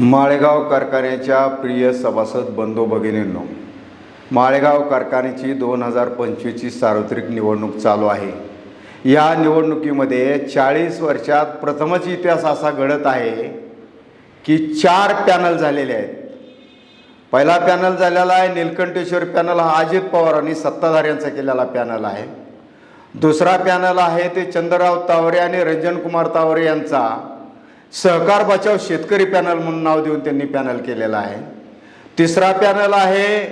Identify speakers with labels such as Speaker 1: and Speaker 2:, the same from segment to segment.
Speaker 1: माळेगाव कारखान्याच्या प्रिय सभासद बंधू भगिनींनो माळेगाव कारखान्याची दोन हजार पंचवीसची सार्वत्रिक निवडणूक चालू आहे. या निवडणुकीमध्ये चाळीस वर्षात प्रथमच इतिहास असा घडत आहे की चार पॅनल झालेले आहेत. पहिला पॅनल झालेला आहे निलकंठेश्वर पॅनल हा अजित पवारांनी सत्ताधाऱ्यांचा केलेला पॅनल आहे. दुसरा पॅनल आहे ते चंद्रराव तावरे आणि रंजन कुमार तावरे यांचा. सहकार बचाव शेतकरी पॅनल म्हणून नाव देऊन त्यांनी पॅनल केलेला आहे. तिसरा पॅनल आहे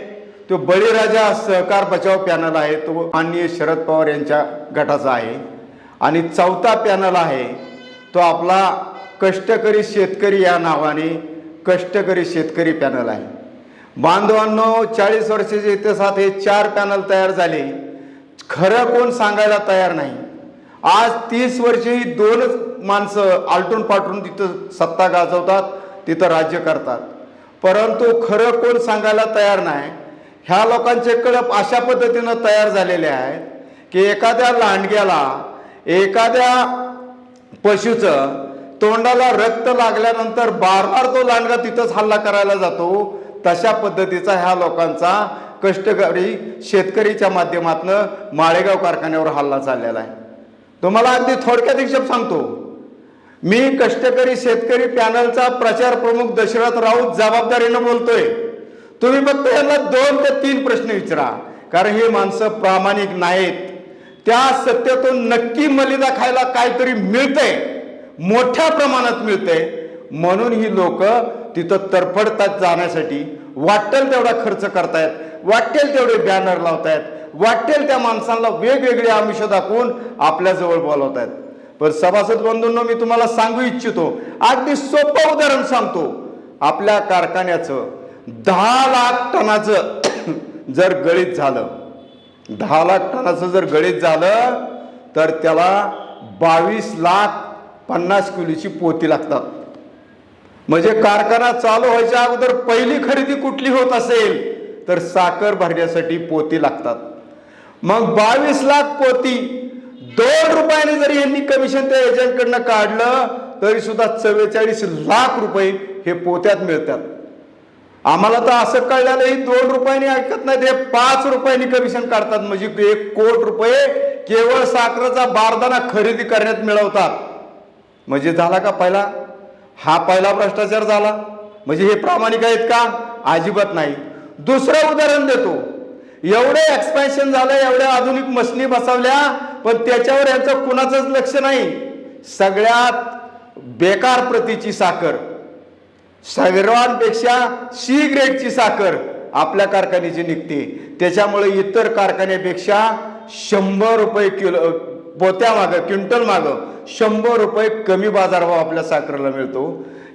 Speaker 1: तो बळीराजा सहकार बचाव पॅनल आहे तो माननीय शरद पवार यांच्या गटाचा आहे. आणि चौथा पॅनल आहे तो आपला कष्टकरी शेतकरी या नावाने कष्टकरी शेतकरी पॅनल आहे. बांधवांनो चाळीस वर्षाच्या इतिहासात हे चार पॅनल तयार झाले. खरं कोण सांगायला तयार नाही. आज तीस वर्षे ही दोनच माणसं आलटून पाठवून तिथं सत्ता गाजवतात तिथं राज्य करतात. परंतु खरं कोण सांगायला तयार नाही ह्या लोकांचे कळप अशा पद्धतीनं तयार झालेले आहेत की एखाद्या लांडग्याला एखाद्या पशूचं तोंडाला रक्त लागल्यानंतर बार बार तो लांडगा तिथंच हल्ला करायला जातो तशा पद्धतीचा ह्या लोकांचा कष्टकरी शेतकरीच्या माध्यमातून माळेगाव कारखान्यावर हल्ला चाललेला आहे. तुम्हाला अगदी थोडक्यात हिशेब सांगतो मी कष्टकरी शेतकरी पॅनलचा प्रचार प्रमुख दशरथ राऊत जबाबदारीनं बोलतोय. तुम्ही फक्त यांना दोन ते तीन प्रश्न विचारा कारण ही माणसं प्रामाणिक नाहीत. त्या सत्यातून नक्की मलिदा खायला काहीतरी मिळतंय. मोठ्या प्रमाणात मिळतंय. म्हणून ही लोक तिथं तरफडतात जाण्यासाठी. वाटेल तेवढा खर्च करतायत वाटेल तेवढे बॅनर लावतायत वाटेल त्या माणसांना वेगवेगळे आमिष दाखवून आपल्याजवळ बोलवतायत. पण सभासद बंधूंनो मी तुम्हाला सांगू इच्छितो अगदी सोपं उदाहरण सांगतो. आपल्या कारखान्याचं दहा लाख टनाचं जर गळीत झालं दहा लाख टनाचं जर गळीत झालं तर त्याला बावीस लाख पन्नास किलोची पोती लागतात. म्हणजे कारखाना चालू व्हायच्या अगोदर पहिली खरेदी कुठली होत असेल तर साखर भरण्यासाठी पोती लागतात. मग बावीस लाख पोती दोन रुपयाने जरी यांनी कमिशन त्या एजंटकडनं काढलं तरी सुद्धा चव्वेचाळीस लाख रुपये हे पोत्यात मिळतात. आम्हाला तर असं कळलेलं ही दोन रुपयाने ऐकत नाही ते पाच रुपयांनी कमिशन काढतात. म्हणजे एक कोट रुपये केवळ साखरेचा बारदाना खरेदी करण्यात मिळवतात. म्हणजे झाला का पहिला? हा पहिला भ्रष्टाचार झाला. म्हणजे हे प्रामाणिक आहेत का? अजिबात नाही. दुसरं उदाहरण देतो. एवढे एक्सपॅन्शन झालं एवढ्या आधुनिक मशनी बसवल्या पण त्याच्यावर यांचं कुणाचंच लक्ष नाही. सगळ्यात बेकार प्रतीची साखर सर्वांपेक्षा सी ग्रेडची साखर आपल्या कारखान्याची निघते. त्याच्यामुळे इतर कारखान्यापेक्षा शंभर रुपये किलो पोत्या मागं क्विंटल मागं शंभर रुपये कमी बाजारभाव आपल्या साखरेला मिळतो.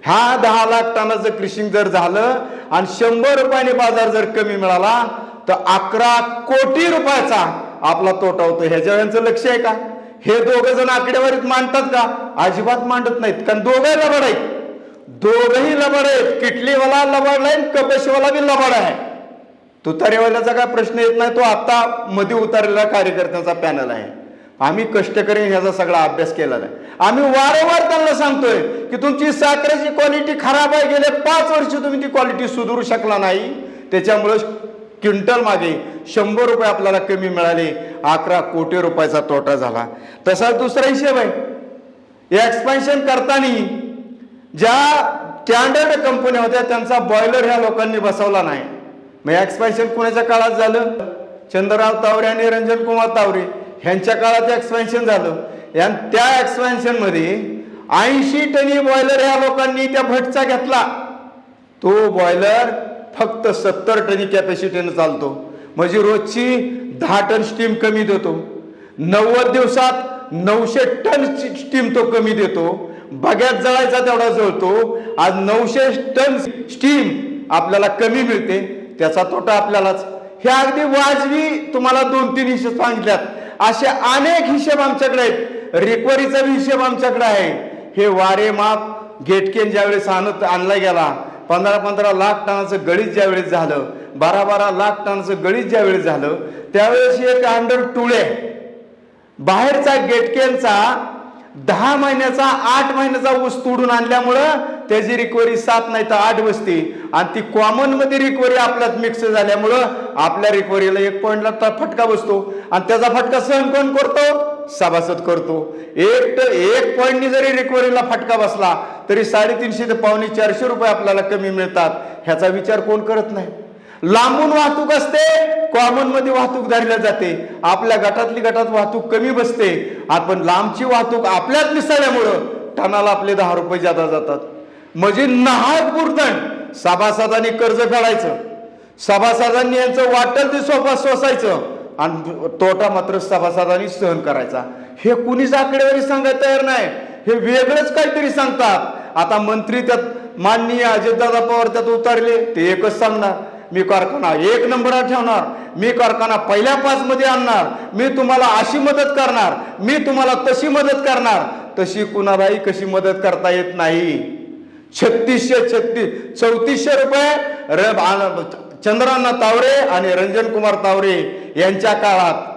Speaker 1: ह्या दहा लाख टनाचं क्रिशिंग जर झालं आणि शंभर रुपयाने बाजार जर कमी मिळाला तर अकरा कोटी रुपयाचा आपला तोटा होतो. ह्याच्या यांचं लक्ष आहे का? हे दोघं जण आकडेवारीत मांडतात का? अजिबात मांडत नाहीत. कारण दोघंही लबड आहेत. दोघही लबाड आहेत. किटलीवाला लबाड नाही कपशीवाला बी लबाड आहे. तुतारेवाल्याचा काय प्रश्न येत नाही. तो आता मध्ये उतारलेला कार्यकर्त्यांचा पॅनल आहे. आम्ही कष्टकरी ह्याचा सगळा अभ्यास केलेला आहे. आम्ही वारंवार त्यांना सांगतोय की तुमची साखरेची क्वालिटी खराब आहे. गेले पाच वर्ष तुम्ही ती क्वालिटी सुधारू शकला नाही. त्याच्यामुळे क्विंटल मागे शंभर रुपये आपल्याला कमी मिळाले अकरा कोटी रुपयाचा तोटा झाला. तसा दुसरा हिशेब आहे. एक्सपान्शन करताना ज्या स्टँडर्ड कंपन्या होत्या त्यांचा बॉयलर ह्या लोकांनी बसवला नाही. मग एक्सपान्शन कोणाच्या काळात झालं? चंद्रराव तावरे आणि रंजन कुमार तावरे ह्यांच्या काळात एक्सपान्शन झालं. या त्या एक्सपान्शनमध्ये ऐंशी टनी बॉयलर ह्या लोकांनी त्या भटचा घेतला. तो बॉयलर फक्त सत्तर टनी कॅपॅसिटीनं चालतो. म्हणजे रोजची दहा टन स्टीम कमी देतो. नव्वद दिवसात नऊशे टन स्टीम तो कमी देतो. बग्यात जळायचा तेवढा जळतो. आज नऊशे टन स्टीम आपल्याला कमी मिळते. त्याचा तोटा आपल्यालाच. हे अगदी वाजवी तुम्हाला दोन तीन हिशेब सांगितल्यात. असे अनेक हिशेब आमच्याकडे आहेत. रिकवरीचा हिशेब आमच्याकडे आहे. हे वारे माप गेटकेन ज्यावेळेस आणत आणला गेला पंधरा पंधरा लाख टनाचं गळीत ज्यावेळेस झालं बारा बारा लाख टनाचं गळीत ज्यावेळेस झालं त्यावेळेस एक अंडर टुळे. बाहेरचा गेटकेनचा दहा महिन्याचा आठ महिन्याचा ऊस तोडून आणल्यामुळं त्याची रिकव्हरी सात नाही तर आठ बसते. आणि ती कॉमनमध्ये रिकव्हरी आपल्यात मिक्स झाल्यामुळं आपल्या रिकव्हरीला एक पॉईंटला फटका बसतो. आणि त्याचा फटका सहन कोण करतो? सभासद करतो. एक तर एक पॉईंटनी जरी रिकव्हरीला फटका बसला तरी साडेतीनशे ते पावणे चारशे रुपये आपल्याला कमी मिळतात. ह्याचा विचार कोण करत नाही? लांबून वाहतूक असते कॉमनमध्ये वाहतूक धरल्या जाते. आपल्या गटातली गटात वाहतूक कमी बसते. आपण लांबची वाहतूक आपल्यात मिसळल्यामुळं टनाला आपले दहा रुपये जादा जातात. म्हणजे नाहक बुरदण सभासदांनी कर्ज फेडायचं. सभासदांनी यांचं वाटल ते सोपा सोसायचं. आणि तोटा मात्र सभासदांनी सहन करायचा. हे कुणीच आकडेवारी सांगायला तयार नाही. हे वेगळंच काहीतरी सांगतात. आता मंत्री त्यात माननीय अजितदादा पवार त्यात उतारले ते एकच सांगणार. मी कारखाना एक नंबरात ठेवणार. मी कारखाना पहिल्या पाच मध्ये आणणार. मी तुम्हाला अशी मदत करणार. मी तुम्हाला तशी मदत करणार. तशी कुणालाही कशी मदत करता येत नाही. छत्तीसशे छत्तीस चौतीसशे रुपये चंद्रांना तावरे आणि रंजन कुमार तावरे यांच्या काळात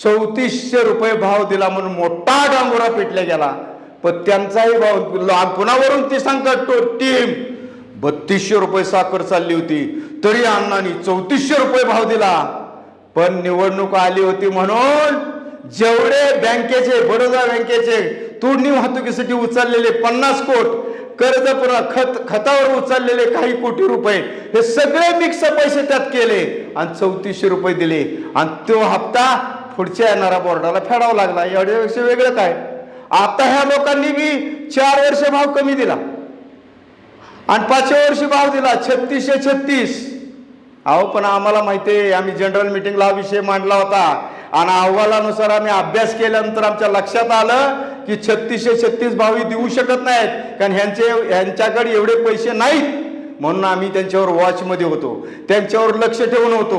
Speaker 1: चौतीसशे रुपये भाव दिला म्हणून मोठा डांगोरा पेटला गेला. पण त्यांचाही भाव ला- पुन्हावरून ती सांगतात तो टीम बत्तीसशे रुपये साखर चालली होती. तरी अण्णांनी चौतीसशे रुपये भाव दिला. पण निवडणूक आली होती म्हणून जेवढे बँकेचे बडोदा बँकेचे तोडणी वाहतुकीसाठी उचललेले पन्नास कोट कर्ज पुन्हा खत खतावर उचललेले काही कोटी रुपये. हे सगळे मिक्स पैसे त्यात केले आणि चौतीसशे रुपये दिले. आणि तो हप्ता पुढच्या येणाऱ्या बोर्डाला फेडावा लागला. एवढ्यापेक्षा वेगळं काय? आता ह्या लोकांनी बी चार वर्ष भाव कमी दिला. आणि पाचव्या वर्षी भाव दिला. छत्तीसशे छत्तीस. अहो पण आम्हाला माहिती आहे आम्ही जनरल मिटिंगला हा विषय मांडला होता. आणि अहवालानुसार आम्ही अभ्यास केल्यानंतर आमच्या लक्षात आलं की छत्तीसशे छत्तीस भावी देऊ शकत नाहीत. कारण ह्यांचे ह्यांच्याकडे एवढे पैसे नाहीत. म्हणून आम्ही त्यांच्यावर वॉचमध्ये होतो. त्यांच्यावर लक्ष ठेवून होतो.